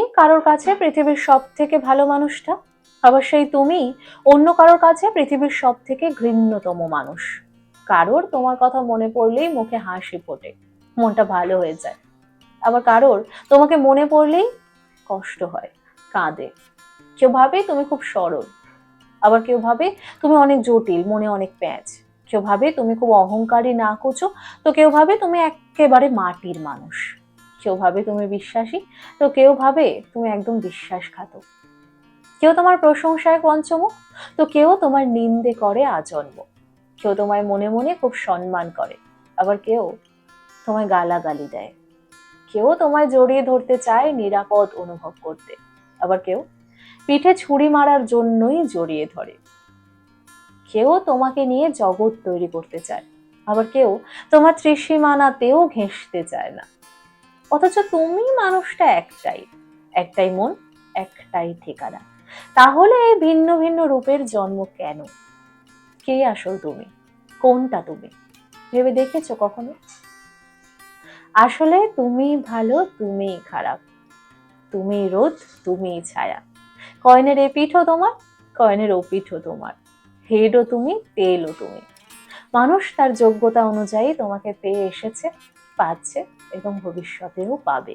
তুমি কারোর কাছে পৃথিবীর সব থেকে ভালো মানুষটা? আবার সেই তুমি অন্য কারোর কাছে পৃথিবীর সব থেকে ঘৃণ্যতম মানুষ। কারোর তোমার কথা মনে পড়লেই মুখে হাসি ফোটে, মনটা ভালো হয়ে যায়। আবার কারোর তোমাকে মনে পড়লেই কষ্ট হয়, কাঁদে। কেউ ভাবে তুমি খুব সরল, আবার কেউ ভাবে তুমি অনেক জটিল, মনে অনেক প্যাঁচ। কেউ ভাবে তুমি খুব অহংকারী না, কুচো। তো কেউ ভাবে তুমি একেবারে মাটির মানুষ। কেউ ভাবে তুমি বিশ্বাসী, তো কেউ ভাবে তুমি একদম বিশ্বাসঘাতক। কেউ তোমার প্রশংসায় পঞ্চমুখ তো কেউ তোমার নিন্দে করে আজন্ম। কেউ তোমায় মনে মনে খুব সম্মান করে, আবার কেউ তোমায় গালাগালি দেয়। কেউ তোমায় জড়িয়ে ধরতে চায়, নিরাপদ অনুভব করতে, আবার কেউ পিঠে ছুরি মারার জন্যই জড়িয়ে ধরে। কেউ তোমাকে নিয়ে জগৎ তৈরি করতে চায়, আবার কেউ তোমার ত্রিসীমানাতেও ঘেঁষতে চায় না। অথচ তুমি মানুষটা একটাই একটাই মন, একটাই ঠিকানা। তাহলে এই ভিন্ন ভিন্ন রূপের জন্ম কেন? কে আসল তুমি? কোনটা তুমি? ভেবে দেখেছ কখনো? আসলে তুমি ভালো তুমিই খারাপ। তুমি রোদ, তুমি ছায়া। কয়েনের এ পিঠও তোমার, কয়েনের ও পিঠও তোমার। হেডও তুমি, তেলও তুমি। মানুষ তার যোগ্যতা অনুযায়ী তোমাকে পেয়ে এসেছে। পাচ্ছে এবং ভবিষ্যতেও পাবে।